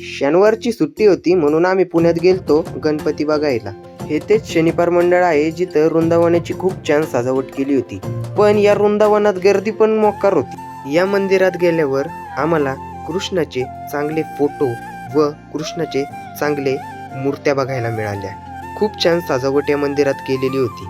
शनिवारची सुट्टी होती म्हणून आम्ही पुण्यात गेलतो गणपती बघायला. हे तेच शनिवार मंडळ आहे जिथं वृंदावनाची खूप छान सजावट केली होती. पण या वृंदावनात गर्दी पण मोकार होती. या मंदिरात गेल्यावर आम्हाला कृष्णाचे चांगले फोटो व कृष्णाचे चांगले मूर्त्या बघायला मिळाल्या. खूप छान सजावट या मंदिरात केलेली होती.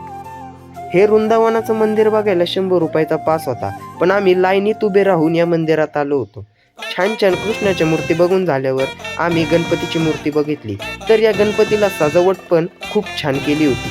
हे वृंदावनाचं मंदिर बघायला शंभर रुपयाचा पास होता. पण आम्ही लाईनीत उभे राहून या मंदिरात आलो होतो. छान छान कृष्णाच्या मूर्ती बघून झाल्यावर आम्ही गणपतीची मूर्ती बघितली. तर या गणपतीला सजावट पण खूप छान केली होती.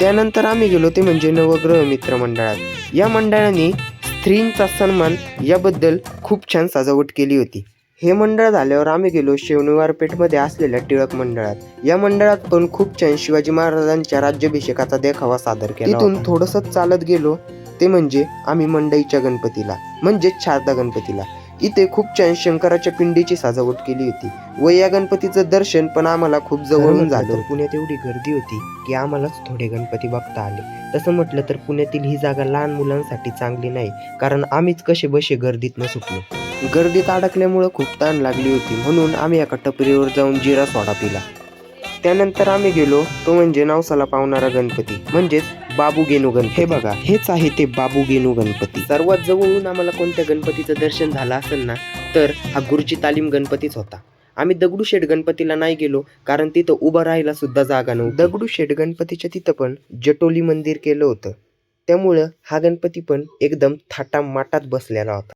त्यानंतर आम्ही गेलो ते म्हणजे नवग्रह मित्र मंडळात. या मंडळाने स्त्रींचा सन्मान याबद्दल खूप छान सजावट केली होती. हे मंडळ झाल्यावर आम्ही गेलो शनिवार पेठमध्ये असलेल्या टिळक मंडळात. या मंडळात पण खूप छान शिवाजी महाराजांच्या राज्याभिषेकाचा देखावा सादर केला तिथून थोडस चालत गेलो ते म्हणजे आम्ही मंडईच्या गणपतीला म्हणजेच शारदा गणपतीला. इथे खूप छान शंकराच्या पिंडीची सजावट केली होती. व या गणपतीचं दर्शन पण आम्हाला खूप जवळून झालं. पुण्यात एवढी गर्दी होती की आम्हालाच थोडे गणपती बघता आले. तसं म्हटलं तर पुण्यातील ही जागा लहान मुलांसाठी चांगली नाही कारण आम्हीच कसे बसे गर्दीत न सुटलो. गर्दीत अडकल्यामुळं खूप ताण लागली होती म्हणून आम्ही एका टपरीवर जाऊन जिरा सोडा पिला. त्यानंतर आम्ही गेलो तो म्हणजे नवसाला पावणारा गणपती म्हणजेच बाबू गेनू गणपती हे बघा हेच आहे ते बाबू गेनू गणपती. सर्वात जवळून आम्हाला कोणत्या गणपतीचं दर्शन झालं असेल ना तर हा गुरुजी तालीम गणपतीच होता. आम्ही दगडूशेठ गणपतीला नाही गेलो कारण तिथं उभं राहायला सुद्धा जागा नव्हती. दगडूशेठ गणपतीच्या तिथं पण जटोली मंदिर केलं होतं. त्यामुळं हा गणपती पण एकदम थाटामाटात बसलेला होता.